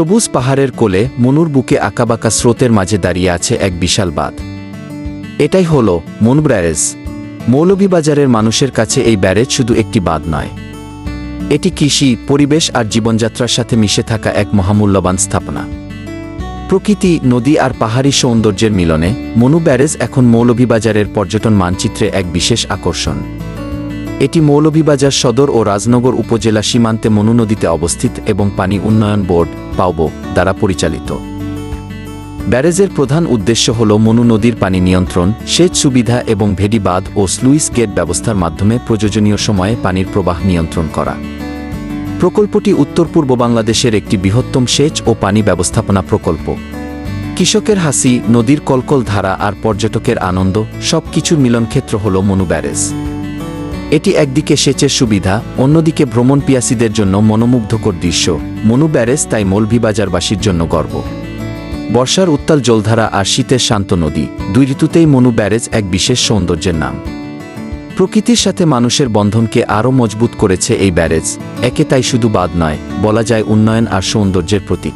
সবুজ পাহাড়ের কোলে মনুর বুকে আঁকাবাঁকা স্রোতের মাঝে দাঁড়িয়ে আছে এক বিশাল বাঁধ। এটাই হল মনু ব্যারেজ। মৌলভীবাজারের মানুষের কাছে এই ব্যারেজ শুধু একটি বাঁধ নয়। এটি কৃষি, পরিবেশ আর জীবনযাত্রার সাথে মিশে থাকা এক মহামূল্যবান স্থাপনা। প্রকৃতি, নদী আর পাহাড়ি সৌন্দর্যের মিলনে মনু ব্যারেজ এখন মৌলভীবাজারের পর্যটন মানচিত্রে এক বিশেষ আকর্ষণ। এটি মৌলভীবাজার সদর ও রাজনগর উপজেলা সীমান্তে মনু নদীতে অবস্থিত এবং পানি উন্নয়ন বোর্ড, পাওব, দ্বারা পরিচালিত। ব্যারেজের প্রধান উদ্দেশ্য হল মনু নদীর পানি নিয়ন্ত্রণ, সেচ সুবিধা এবং ভেডি বাঁধ ও স্লুইস গেট ব্যবস্থার মাধ্যমে প্রয়োজনীয় সময়ে পানির প্রবাহ নিয়ন্ত্রণ করা। প্রকল্পটি উত্তর পূর্ব বাংলাদেশের একটি বৃহত্তম সেচ ও পানি ব্যবস্থাপনা প্রকল্প। কৃষকের হাসি, নদীর কলকল ধারা আর পর্যটকের আনন্দ সব কিছুর মিলনক্ষেত্র হল মনু ব্যারেজ। এটি একদিকে সেচের সুবিধা, অন্যদিকে ভ্রমণ পিয়াসীদের জন্য মনোমুগ্ধকর দৃশ্য। মনু ব্যারেজ তাই মৌলভীবাজারবাসীর জন্য গর্ব। বর্ষার উত্তাল জলধারা আর শীতের শান্ত নদী, দুই ঋতুতেই মনু ব্যারেজ এক বিশেষ সৌন্দর্যের নাম। প্রকৃতির সাথে মানুষের বন্ধনকে আরও মজবুত করেছে এই ব্যারেজ। একে তাই শুধু বাদ নয়, বলা যায় উন্নয়ন আর সৌন্দর্যের প্রতীক।